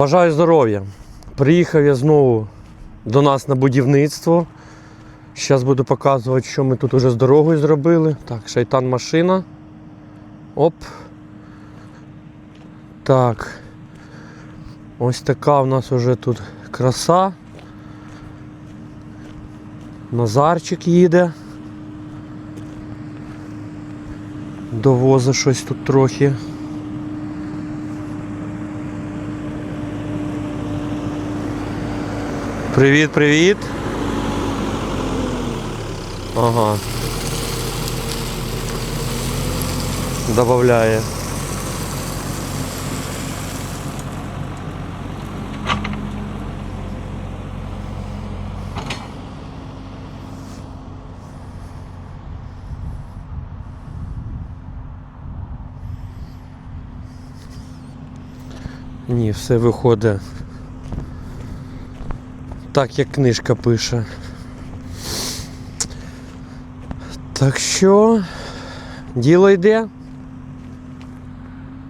Бажаю здоров'я. Приїхав я знову до нас на будівництво. Зараз буду показувати, що ми тут уже з дорогою зробили. Так, шайтан машина. Оп. Так. Ось така у нас уже тут краса. Назарчик їде. Довозить щось тут трохи. Привіт, привіт. Ага. Добавляє. Ні, все виходить так, як книжка пише. Так що діло йде.